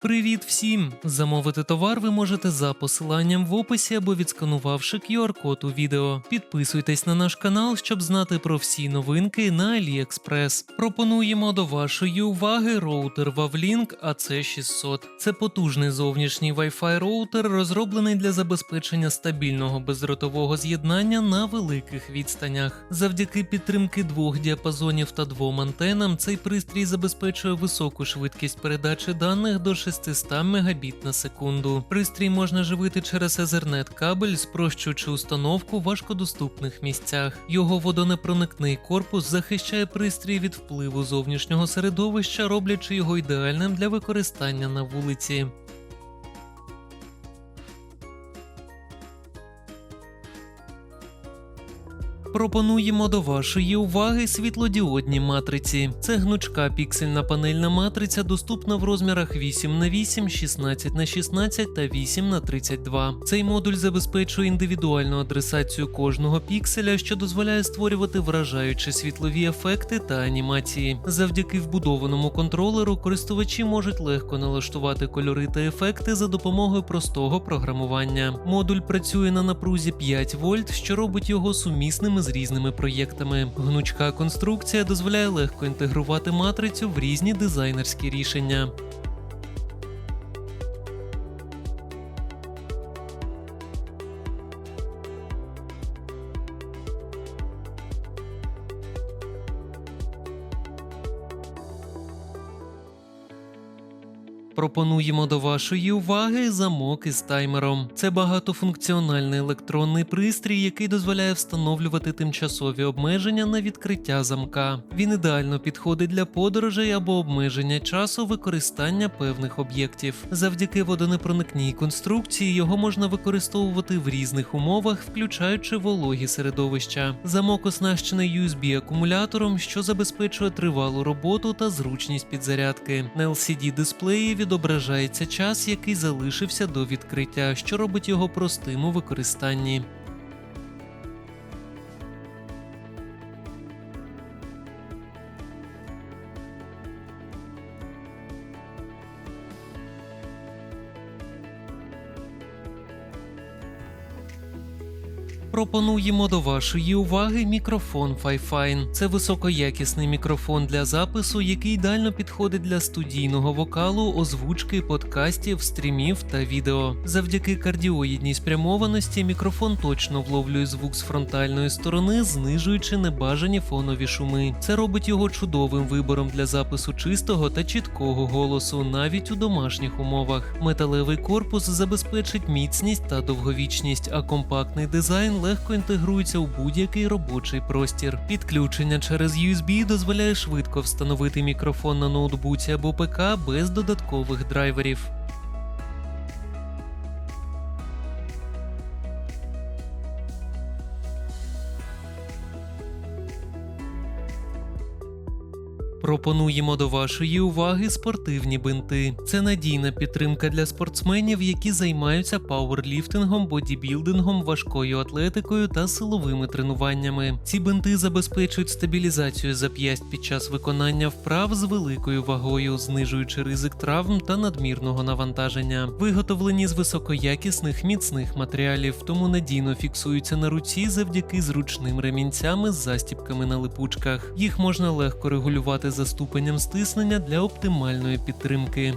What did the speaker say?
Привіт всім! Замовити товар ви можете за посиланням в описі або відсканувавши QR-код у відео. Підписуйтесь на наш канал, щоб знати про всі новинки на AliExpress. Пропонуємо до вашої уваги роутер Wavlink AC600. Це потужний зовнішній Wi-Fi роутер, розроблений для забезпечення стабільного бездротового з'єднання на великих відстанях. Завдяки підтримки двох діапазонів та двом антенам цей пристрій забезпечує високу швидкість передачі даних до 600 Мбіт на секунду. Пристрій можна живити через Ethernet кабель, спрощуючи установку в важкодоступних місцях. Його водонепроникний корпус захищає пристрій від впливу зовнішнього середовища, роблячи його ідеальним для використання на вулиці. Пропонуємо до вашої уваги світлодіодні матриці. Це гнучка піксельна панельна матриця, доступна в розмірах 8 на 8, 16 на 16 та 8 на 32. Цей модуль забезпечує індивідуальну адресацію кожного пікселя, що дозволяє створювати вражаючі світлові ефекти та анімації. Завдяки вбудованому контролеру користувачі можуть легко налаштувати кольори та ефекти за допомогою простого програмування. Модуль працює на напрузі 5 вольт, що робить його сумісним з різними проєктами. Гнучка конструкція дозволяє легко інтегрувати матрицю в різні дизайнерські рішення. Пропонуємо до вашої уваги замок із таймером. Це багатофункціональний електронний пристрій, який дозволяє встановлювати тимчасові обмеження на відкриття замка. Він ідеально підходить для подорожей або обмеження часу використання певних об'єктів. Завдяки водонепроникній конструкції його можна використовувати в різних умовах, включаючи вологі середовища. Замок оснащений USB-акумулятором, що забезпечує тривалу роботу та зручність підзарядки. На LCD дисплеї відображається час, який залишився до відкриття, що робить його простим у використанні. Пропонуємо до вашої уваги мікрофон Fifine. Це високоякісний мікрофон для запису, який ідеально підходить для студійного вокалу, озвучки, подкастів, стрімів та відео. Завдяки кардіоїдній спрямованості мікрофон точно вловлює звук з фронтальної сторони, знижуючи небажані фонові шуми. Це робить його чудовим вибором для запису чистого та чіткого голосу, навіть у домашніх умовах. Металевий корпус забезпечить міцність та довговічність, а компактний дизайн легко інтегрується у будь-який робочий простір. Підключення через USB дозволяє швидко встановити мікрофон на ноутбуці або ПК без додаткових драйверів. Пропонуємо до вашої уваги спортивні бинти. Це надійна підтримка для спортсменів, які займаються пауерліфтингом, бодібілдингом, важкою атлетикою та силовими тренуваннями. Ці бинти забезпечують стабілізацію зап'ясть під час виконання вправ з великою вагою, знижуючи ризик травм та надмірного навантаження. Виготовлені з високоякісних міцних матеріалів, тому надійно фіксуються на руці завдяки зручним ремінцями з застібками на липучках. Їх можна легко регулювати за ступенем стиснення для оптимальної підтримки.